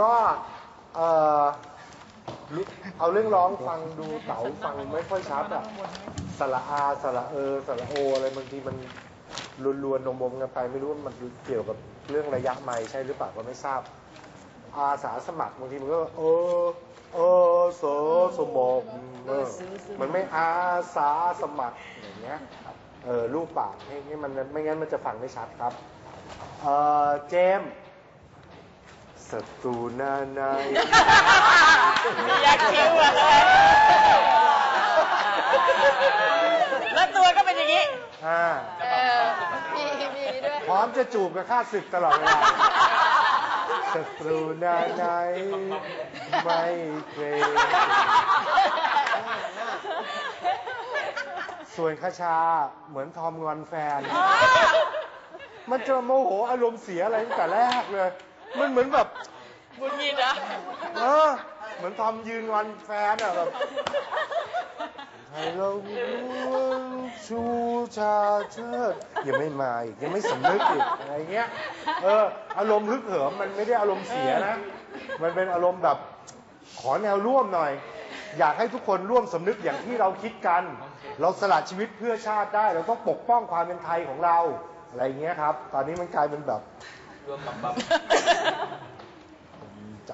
ก็เออเอาเรื่องร้องฟังดูเต๋าฟังไม่ค่อยชัดอะสระอาสระเออสระโออะไรบางทีมันรวนๆนมๆกันไปไม่รู้ว่ามันเกี่ยวกับเรื่องระยะไม้ใช่หรือเปล่าก็ไม่ทราบ อาสาสมัครบางทีมันก็ เออ เออเสอสมองเออมันไม่อาสาสมัครอย่างเงี้ยเออรูปปากให้ให้มันไม่งั้นมันจะฟังไม่ชัดครับ เออเจมส์ ศัตรูหน้าในอยากคิ้วอะแล้วตัวก็เป็นอย่างนี้อ่าเออมีมีด้วยพร้อมจะจูบกับข้าศึกตลอดเวลาศัตรูหน้าในไม่เกรงส่วนคาชาเหมือนทอมงอนแฟน มันจะโมโหอารมณ์เสียอะไรตั้งแต่แรกเลย มันเหมือนแบบบุญยินนะเออเหมือนทอมยืนงอนแฟนอะแบบให้เราชูชาเชิดยังไม่มาอีกยังไม่สำนึกอีกอะไรเงี้ย เออ อารมณ์ฮึกเหิมมันไม่ได้อารมณ์เสียนะ มันเป็นอารมณ์แบบขอแนวร่วมหน่อย อยากให้ทุกคนร่วมสำนึกอย่างที่เราคิดกัน เราสละชีวิตเพื่อชาติได้ เราต้องปกป้องความเป็นไทยของเราอะไรเงี้ยครับ ตอนนี้มันกลายเป็นแบบ รวมบัมบัมดีใจ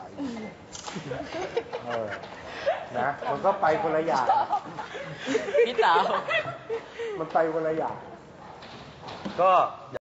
เออนะมันก็ไปคนละอย่างพี่เต๋ามันไปคนละอย่างก็